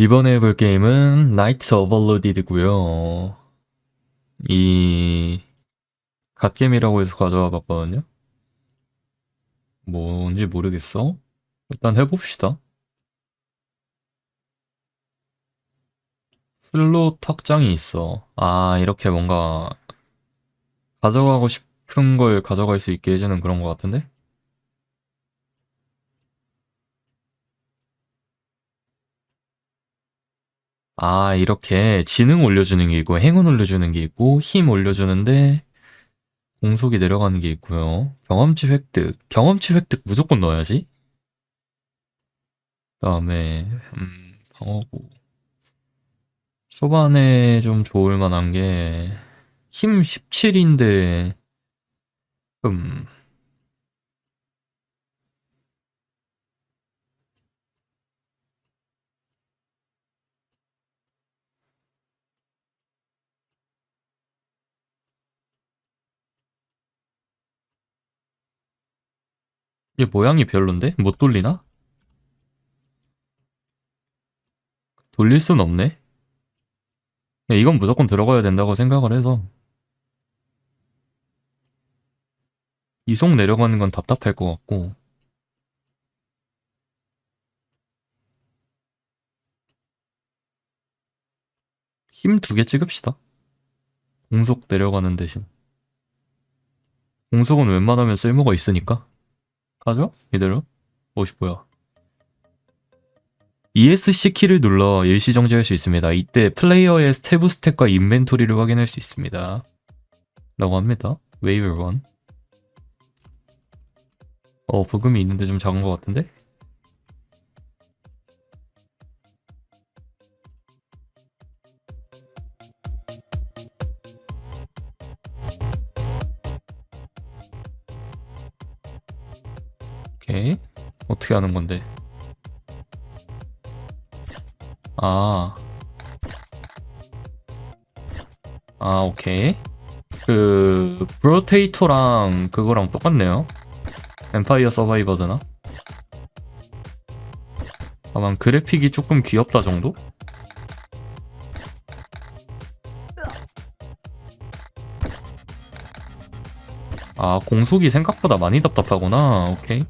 이번에 해볼 게임은 나이트 오버로디드고요. 이 갓겜이라고 해서 가져와 봤거든요. 뭔지 모르겠어. 일단 해봅시다. 슬롯 확장이 있어. 아, 이렇게 뭔가 가져가고 싶은 걸 가져갈 수 있게 해주는 그런 것 같은데? 아, 이렇게 지능 올려주는 게 있고, 행운 올려주는 게 있고, 힘 올려주는데, 공속이 내려가는 게 있고요. 경험치 획득. 경험치 획득 무조건 넣어야지. 그 다음에, 음, 방어구. 초반에 좀 좋을 만한 게, 힘 17인데, 음, 이게 모양이 별론데? 못 돌리나? 돌릴 순 없네? 야, 이건 무조건 들어가야 된다고 생각을 해서 이속 내려가는 건 답답할 것 같고 힘 두 개 찍읍시다 공속 내려가는 대신 공속은 웬만하면 쓸모가 있으니까 가죠? 이대로 50보야 ESC 키를 눌러 일시 정지할 수 있습니다. 이때 플레이어의 스태브 스탯과 인벤토리를 확인할 수 있습니다. 라고 합니다. 웨이브 1. 어, 부금이 있는데 좀 작은 것 같은데? 어떻게 하는 건데? 아. 아, 오케이. 그, 브로테이터랑 그거랑 똑같네요. 엠파이어 서바이버즈나? 다만 그래픽이 조금 귀엽다 정도? 아, 공속이 생각보다 많이 답답하구나. 오케이.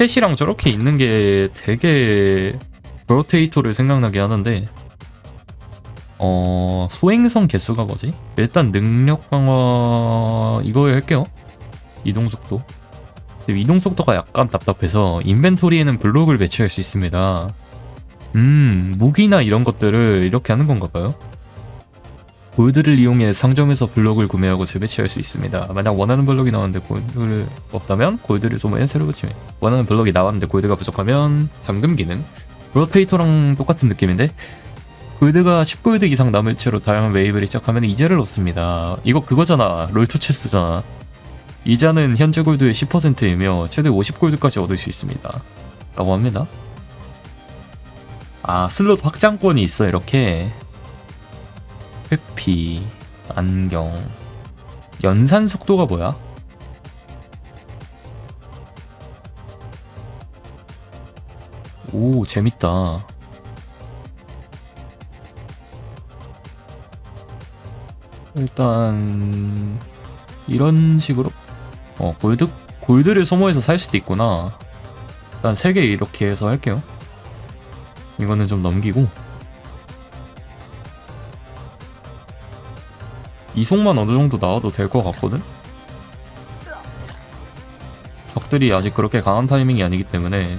스탯이랑 저렇게 있는 게 되게 브로테이터를 생각나게 하는데 어 소행성 개수가 뭐지? 일단 능력 강화 이거 할게요. 이동 속도. 근데 이동 속도가 약간 답답해서 인벤토리에는 블록을 배치할 수 있습니다. 음 무기나 이런 것들을 이렇게 하는 건가 봐요 골드를 이용해 상점에서 블록을 구매하고 재배치할 수 있습니다. 만약 원하는 블록이 나왔는데 골드를 없다면 골드를 소모해 새로 붙이면 원하는 블록이 나왔는데 골드가 부족하면 잠금 기능 브로테이터랑 똑같은 느낌인데 골드가 10골드 이상 남을 채로 다양한 웨이브를 시작하면 이자를 얻습니다. 이거 그거잖아. 롤토 체스잖아. 이자는 현재 골드의 10%이며 최대 50골드까지 얻을 수 있습니다. 라고 합니다. 아 슬롯 확장권이 있어 이렇게 회피, 안경, 연산 속도가 뭐야? 오, 재밌다. 일단 이런 식으로 어 골드 골드를 소모해서 살 수도 있구나. 일단 세개 이렇게 해서 할게요. 이거는 좀 넘기고 이속만 어느 정도 나와도 될 것 같거든? 적들이 아직 그렇게 강한 타이밍이 아니기 때문에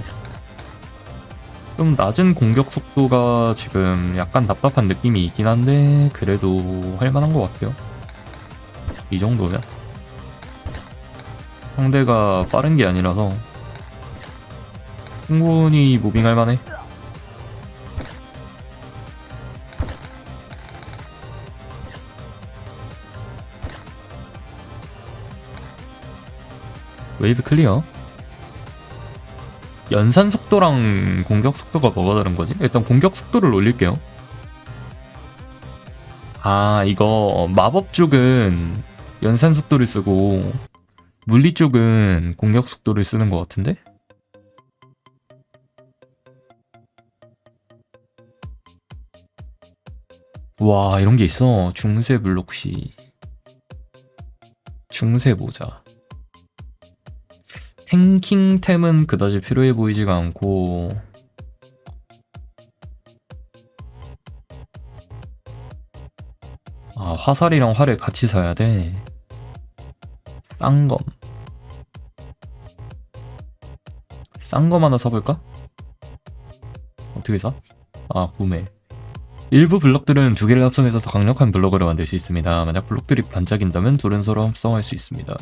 좀 낮은 공격 속도가 지금 약간 답답한 느낌이 있긴 한데 그래도 할만한 것 같아요. 이 정도면. 상대가 빠른 게 아니라서 충분히 무빙할 만해 웨이브 클리어. 연산 속도랑 공격 속도가 뭐가 다른 거지? 일단 공격 속도를 올릴게요. 아 이거 어, 마법 쪽은 연산 속도를 쓰고 물리 쪽은 공격 속도를 쓰는 것 같은데? 와 이런 게 있어. 중세 블록시 중세 모자. 탱킹템은 그다지 필요해 보이지가 않고 아 화살이랑 활을 같이 사야 돼 쌍검 쌍검 하나 사볼까? 어떻게 사? 아 구매 일부 블럭들은 두 개를 합성해서 더 강력한 블럭으로 만들 수 있습니다. 만약 블럭들이 반짝인다면 둘은 서로 합성할 수 있습니다.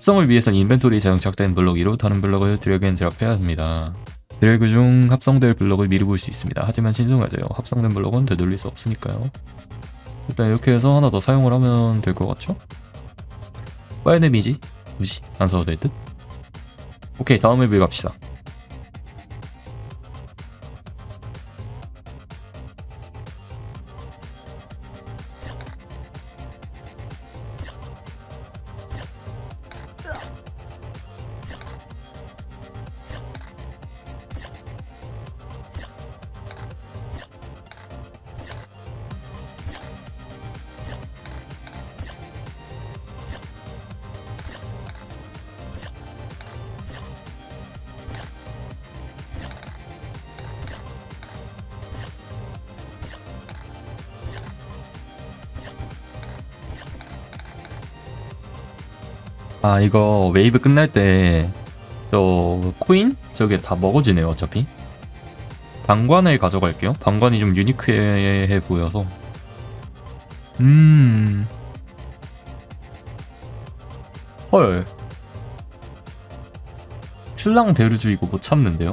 합성을 위해선 인벤토리에 장착된 블럭 위로 다른 블럭을 드래그 앤 드랍해야 합니다. 드래그 중 합성될 블럭을 미리 볼 수 있습니다. 하지만 신중하세요. 합성된 블럭은 되돌릴 수 없으니까요. 일단 이렇게 해서 하나 더 사용을 하면 될 것 같죠? 파일 데미지? 무시. 안 써도 될 듯? 오케이 다음 앱을 갑시다. 아 이거 웨이브 끝날 때 저 코인 저게 다 먹어지네요 어차피 방관을 가져갈게요 방관이 좀 유니크해 보여서 음 헐. 신랑 베르주 이거 못 참는데요?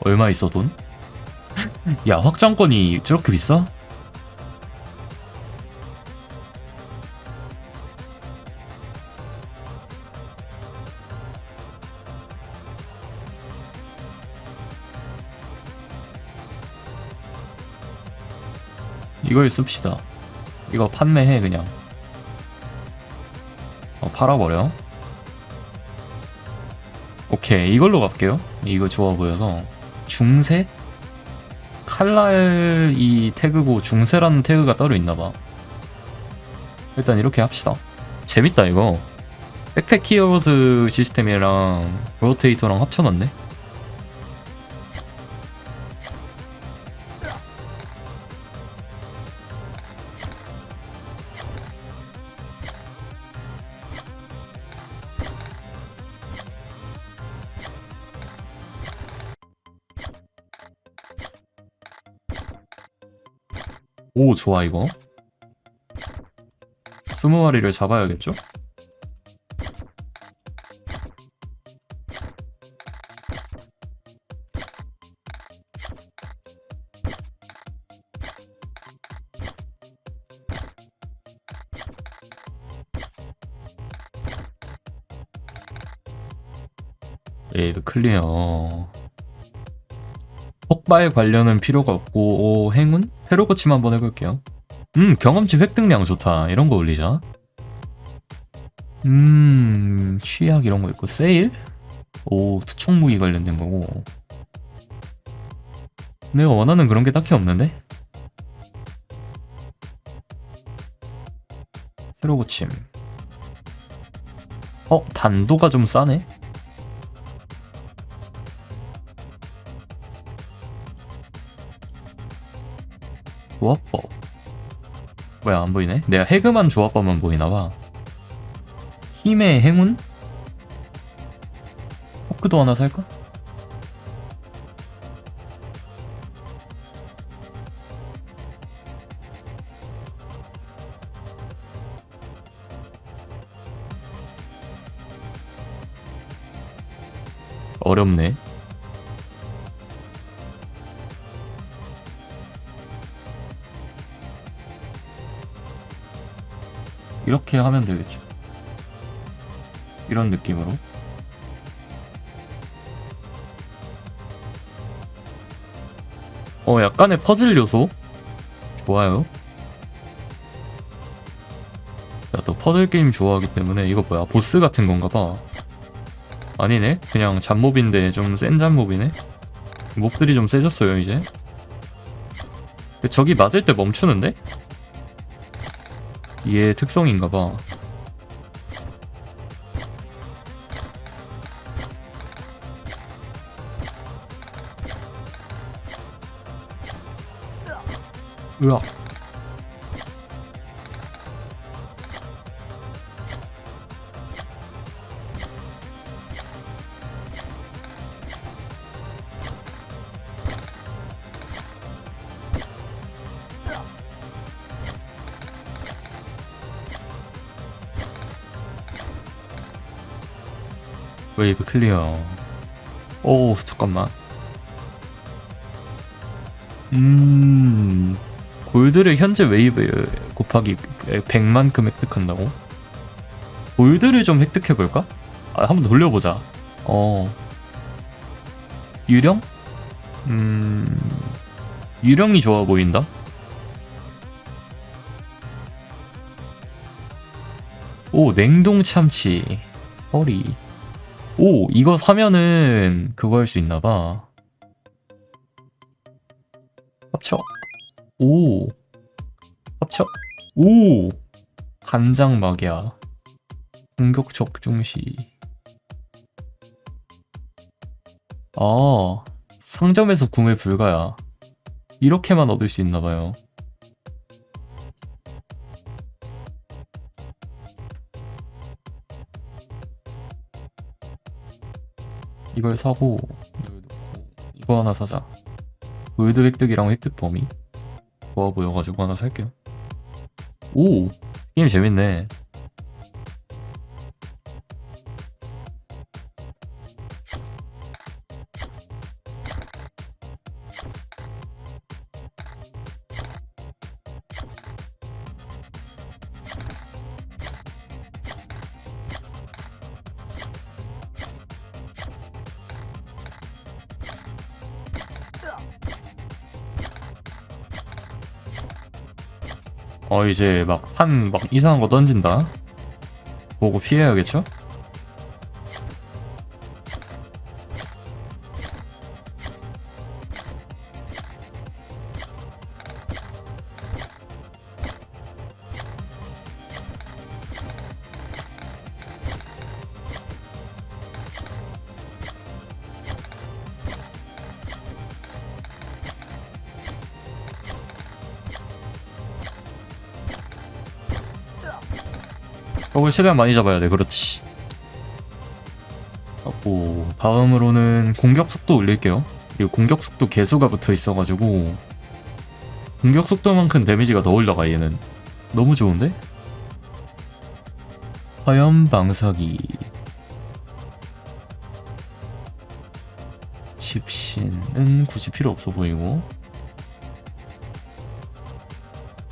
얼마 있어 돈? 야 확장권이 저렇게 비싸? 이걸 씁시다. 이거 판매해 그냥. 어, 팔아버려. 오케이 이걸로 갈게요. 이거 좋아 보여서 중세? 칼날 이 태그고 중세라는 태그가 따로 있나봐. 일단 이렇게 합시다. 재밌다 이거. 백팩 히어로즈 시스템이랑 로테이터랑 합쳐놨네. 오 좋아 이거 스무 마리를 잡아야겠죠? 에이드 클리어 폭발 관련은 필요가 없고 오, 행운? 새로 고침 한번 해볼게요. 음 경험치 획득량 좋다. 이런 거 올리자. 음 취약 이런 거 있고 세일? 오 투척 무기 관련된 거고. 내가 원하는 그런 게 딱히 없는데? 새로 고침. 어 단도가 좀 싸네. 뭐야 안 보이네? 내가 해금한 조합법만 보이나봐 힘의 행운? 포크도 하나 살까? 어렵네 이렇게 하면 되겠죠. 이런 느낌으로. 어, 약간의 퍼즐 요소? 좋아요. 자, 또 퍼즐 게임 좋아하기 때문에 이거 뭐야? 보스 같은 건가 봐. 아니네 그냥 잡몹인데 좀 센 잡몹이네 몹들이 좀 세졌어요 이제 저기 맞을 때 멈추는데? 얘 특성인가봐. 으악 웨이브 클리어. 오, 잠깐만. 음, 골드를 현재 웨이브 곱하기 100만큼 획득한다고? 골드를 좀 획득해볼까? 아, 한번 돌려보자. 어. 유령? 음, 유령이 좋아 보인다? 오, 냉동 참치. 허리. 오, 이거 사면은 그거 할 수 있나봐. 합쳐. 오. 합쳐. 오. 간장 막이야. 공격 적중시. 아, 상점에서 구매 불가야. 이렇게만 얻을 수 있나봐요. 이걸 사고 이거 하나 사자. 골드 획득이랑 획득 범위? 좋아 보여가지고 하나 살게요. 오! 게임 재밌네 어 이제 막 판 막 이상한 거 던진다 보고 피해야겠죠? 저걸 최대한 많이 잡아야 돼. 그렇지. 하고 다음으로는 공격 속도 올릴게요. 그리고 공격 속도 개수가 붙어 있어가지고 공격 속도만큼 데미지가 더 올라가 얘는. 너무 좋은데? 화염 방사기. 집신은 굳이 필요 없어 보이고.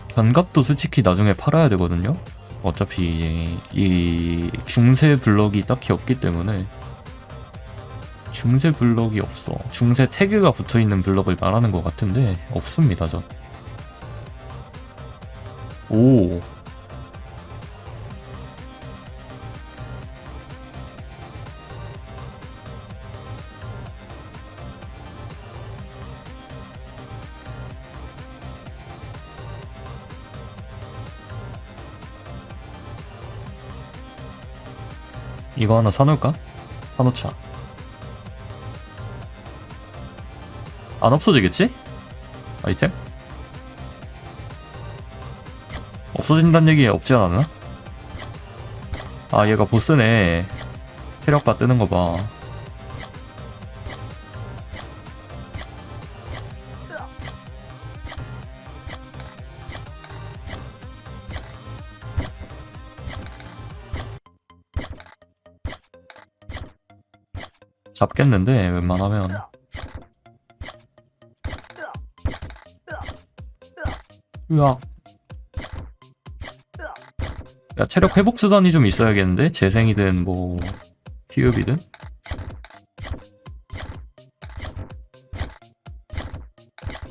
견갑도 솔직히 나중에 팔아야 되거든요 어차피 이 중세 블럭이 딱히 없기 때문에 중세 블럭이 없어. 중세 태그가 붙어 있는 블럭을 말하는 것 같은데 없습니다, 전. 오. 이거 하나 사놓을까? 사놓자. 안 없어지겠지? 아이템? 없어진다는 얘기 없지 않았나? 아 얘가 보스네 체력바 뜨는 거 봐. 잡겠는데 웬만하면. 으악. 야 체력 회복 수단이 좀 있어야겠는데? 재생이든 뭐 피읍이든?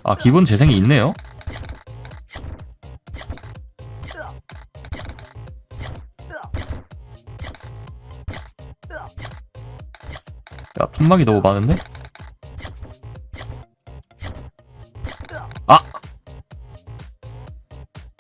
아 기본 재생이 있네요 야, 탐막이 너무 많은데?